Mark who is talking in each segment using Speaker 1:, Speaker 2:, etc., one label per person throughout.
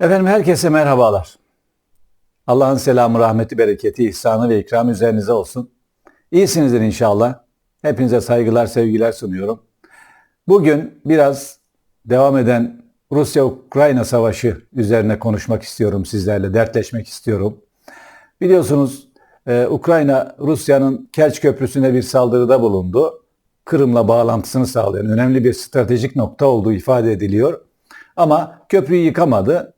Speaker 1: Efendim herkese merhabalar. Allah'ın selamı, rahmeti, bereketi, ihsanı ve ikram üzerinize olsun. İyisinizdir inşallah. Hepinize saygılar, sevgiler sunuyorum. Bugün biraz devam eden Rusya-Ukrayna savaşı üzerine konuşmak istiyorum sizlerle, dertleşmek istiyorum. Biliyorsunuz e, Ukrayna Rusya'nın Kerç Köprüsü'ne bir saldırıda bulundu. Kırım'la bağlantısını sağlayan önemli bir stratejik nokta olduğu ifade ediliyor. Ama köprüyü yıkamadı.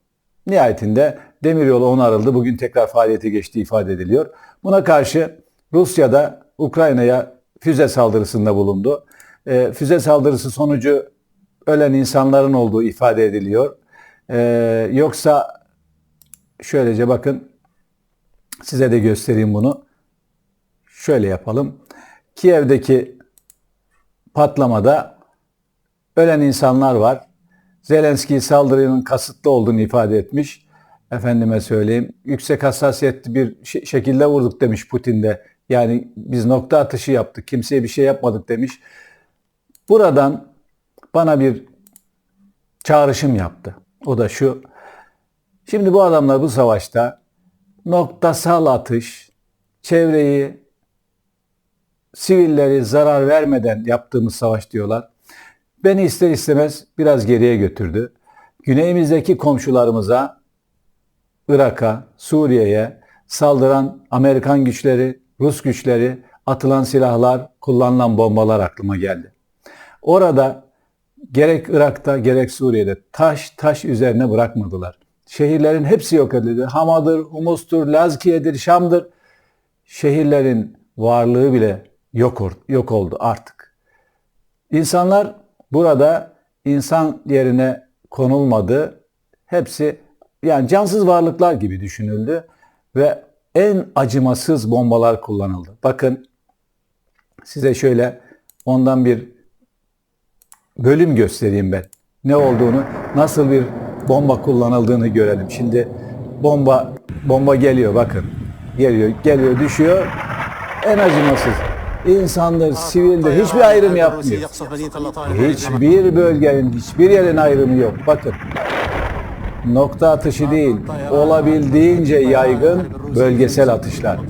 Speaker 1: Nihayetinde demiryolu onarıldı. Bugün tekrar faaliyete geçtiği ifade ediliyor. Buna karşı Rusya da Ukrayna'ya füze saldırısında bulundu. E, füze saldırısı sonucu ölen insanların olduğu ifade ediliyor. E, yoksa şöylece bakın size de göstereyim bunu. Şöyle yapalım. Kiev'deki patlamada ölen insanlar var. Zelenski saldırının kasıtlı olduğunu ifade etmiş. Efendime söyleyeyim. Yüksek hassasiyetli bir şekilde vurduk demiş Putin de. Yani biz nokta atışı yaptık. Kimseye bir şey yapmadık demiş. Buradan bana bir çağrışım yaptı. O da şu. Şimdi bu adamlar bu savaşta noktasal atış, çevreyi, sivilleri zarar vermeden yaptığımız savaş diyorlar. Beni ister istemez biraz geriye götürdü. Güneyimizdeki komşularımıza, Irak'a, Suriye'ye saldıran Amerikan güçleri, Rus güçleri, atılan silahlar, kullanılan bombalar aklıma geldi. Orada gerek Irak'ta gerek Suriye'de taş taş üzerine bırakmadılar. Şehirlerin hepsi yok edildi. Hama'dır, Humus'tur, Lazkiye'dir, Şam'dır. Şehirlerin varlığı bile yok, yok oldu artık. İnsanlar burada insan yerine konulmadı. Hepsi yani cansız varlıklar gibi düşünüldü ve en acımasız bombalar kullanıldı. Bakın size şöyle ondan bir bölüm göstereyim ben. Ne olduğunu, nasıl bir bomba kullanıldığını görelim. Şimdi bomba bomba geliyor bakın. Geliyor, geliyor, düşüyor. En acımasız. İnsandır, sivildir, hiçbir ayrım yapmıyor. Hiçbir bölgenin, hiçbir yerin ayrımı yok. Bakın. Nokta atışı değil, olabildiğince yaygın bölgesel atışlar.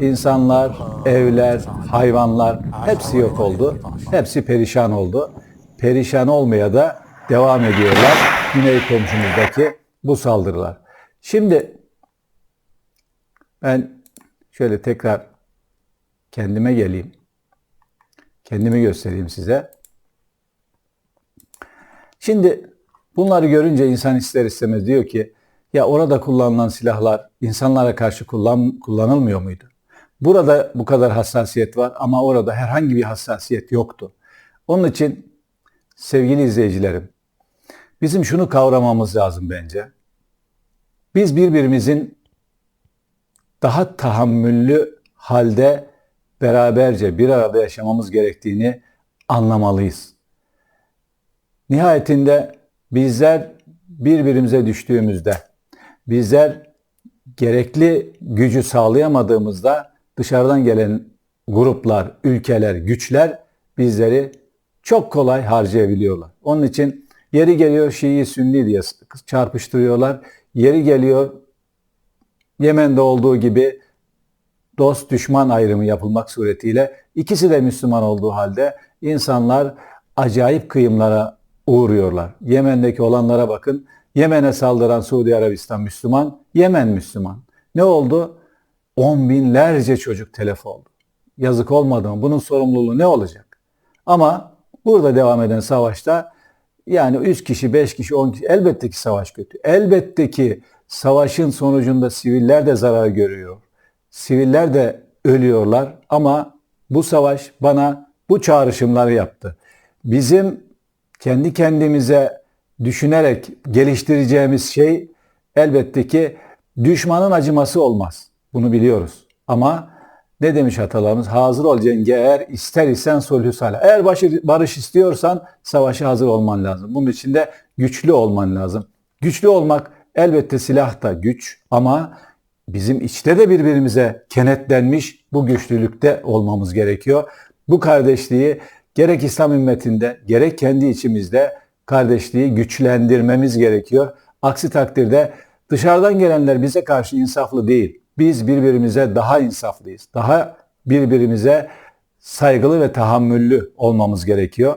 Speaker 1: İnsanlar, evler, hayvanlar hepsi yok oldu. Hepsi perişan oldu. Perişan olmaya da devam ediyorlar. Güney komşumuzdaki bu saldırılar. Şimdi ben şöyle tekrar kendime geleyim. Kendimi göstereyim size. Şimdi bunları görünce insan ister istemez diyor ki ya orada kullanılan silahlar insanlara karşı kullan, kullanılmıyor muydu? Burada bu kadar hassasiyet var ama orada herhangi bir hassasiyet yoktu. Onun için sevgili izleyicilerim, bizim şunu kavramamız lazım bence. Biz birbirimizin daha tahammüllü halde beraberce bir arada yaşamamız gerektiğini anlamalıyız. Nihayetinde bizler birbirimize düştüğümüzde, bizler gerekli gücü sağlayamadığımızda dışarıdan gelen gruplar, ülkeler, güçler bizleri çok kolay harcayabiliyorlar. Onun için yeri geliyor Şii Sünni diye çarpıştırıyorlar. Yeri geliyor Yemen'de olduğu gibi dost düşman ayrımı yapılmak suretiyle ikisi de Müslüman olduğu halde insanlar acayip kıyımlara uğruyorlar. Yemen'deki olanlara bakın. Yemen'e saldıran Suudi Arabistan Müslüman, Yemen Müslüman. Ne oldu? On binlerce çocuk telef oldu. Yazık olmadı mı? Bunun sorumluluğu ne olacak? Ama burada devam eden savaşta yani 3 kişi, 5 kişi, 10 kişi elbette ki savaş kötü. Elbette ki savaşın sonucunda siviller de zarar görüyor. Siviller de ölüyorlar ama bu savaş bana bu çağrışımları yaptı. Bizim kendi kendimize düşünerek geliştireceğimiz şey elbette ki düşmanın acıması olmaz. Bunu biliyoruz. Ama ne demiş atalarımız? Hazır ol cenge eğer ister isen sulhü salih. Eğer barış istiyorsan savaşa hazır olman lazım. Bunun için de güçlü olman lazım. Güçlü olmak elbette silah da güç ama bizim içte de birbirimize kenetlenmiş bu güçlülükte olmamız gerekiyor. Bu kardeşliği gerek İslam ümmetinde gerek kendi içimizde kardeşliği güçlendirmemiz gerekiyor. Aksi takdirde dışarıdan gelenler bize karşı insaflı değil. Biz birbirimize daha insaflıyız. Daha birbirimize saygılı ve tahammüllü olmamız gerekiyor.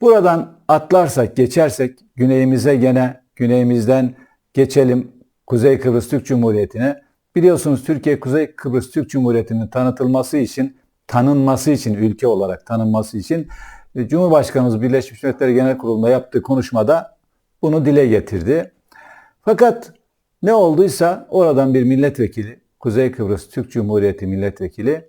Speaker 1: Buradan atlarsak, geçersek güneyimize gene güneyimizden geçelim Kuzey Kıbrıs Türk Cumhuriyeti'ne. Biliyorsunuz Türkiye Kuzey Kıbrıs Türk Cumhuriyeti'nin tanıtılması için, tanınması için, ülke olarak tanınması için e, Cumhurbaşkanımız Birleşmiş Milletler Genel Kurulu'nda yaptığı konuşmada bunu dile getirdi. Fakat ne olduysa oradan bir milletvekili, Kuzey Kıbrıs Türk Cumhuriyeti milletvekili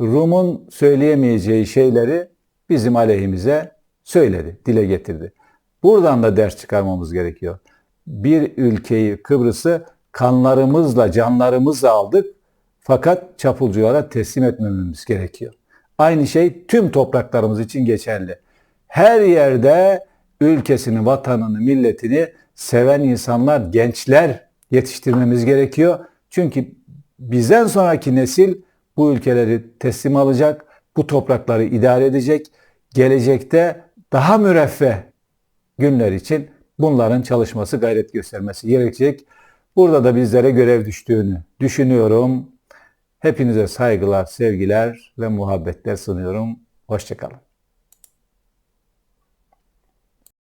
Speaker 1: Rum'un söyleyemeyeceği şeyleri bizim aleyhimize söyledi, dile getirdi. Buradan da ders çıkarmamız gerekiyor. Bir ülkeyi, Kıbrıs'ı kanlarımızla, canlarımızla aldık fakat çapulculara teslim etmememiz gerekiyor. Aynı şey tüm topraklarımız için geçerli. Her yerde ülkesini, vatanını, milletini seven insanlar, gençler yetiştirmemiz gerekiyor. Çünkü bizden sonraki nesil bu ülkeleri teslim alacak, bu toprakları idare edecek. Gelecekte daha müreffeh günler için bunların çalışması, gayret göstermesi gerekecek. Burada da bizlere görev düştüğünü düşünüyorum. Hepinize saygılar, sevgiler ve muhabbetler sunuyorum. Hoşçakalın.